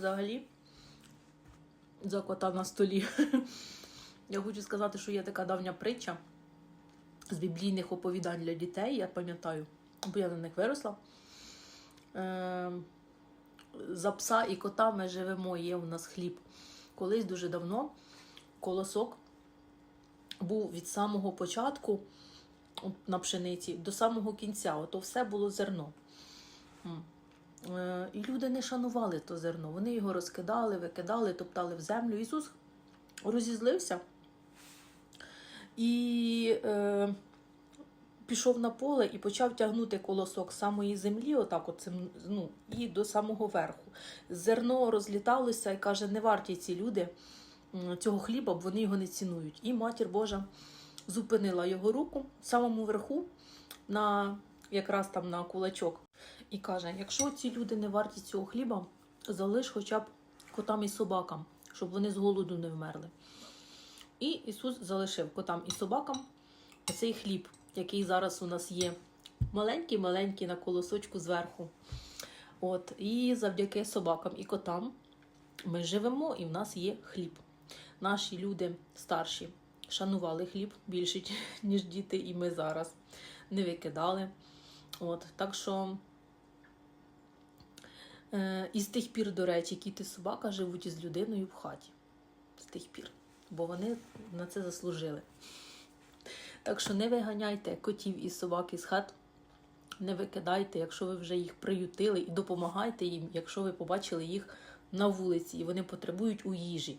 Взагалі, за кота на столі. Я хочу сказати, що є така давня притча з біблійних оповідань для дітей, я пам'ятаю, бо я на них виросла. Е, за пса і кота ми живемо, є у нас хліб. Колись дуже давно колосок був від самого початку на пшениці до самого кінця. Ото все було зерно. Е, І люди не шанували то зерно. Вони його розкидали, викидали, топтали в землю. Ісус розізлився і е, пішов на поле і почав тягнути колосок з самої землі, отак от, ну, і до самого верху. Зерно розліталося і каже, не варті ці люди цього хліба, бо вони його не цінують. І матір Божа зупинила його руку в самому верху, на, якраз там на кулачок, і каже: якщо ці люди не варті цього хліба, залиш хоча б котам і собакам, щоб вони з голоду не вмерли. І Ісус залишив котам і собакам цей хліб, який зараз у нас є. Маленький-маленький на колосочку зверху. От, і завдяки собакам і котам ми живемо, і в нас є хліб. Наші люди старші шанували хліб більше, ніж діти, і ми зараз не викидали. От, так що і з тих пір, до речі, кіт і собака живуть із людиною в хаті. З тих пір. Бо вони на це заслужили. Так що не виганяйте котів і собак із хат, не викидайте, якщо ви вже їх приютили, і допомагайте їм, якщо ви побачили їх на вулиці і вони потребують у їжі.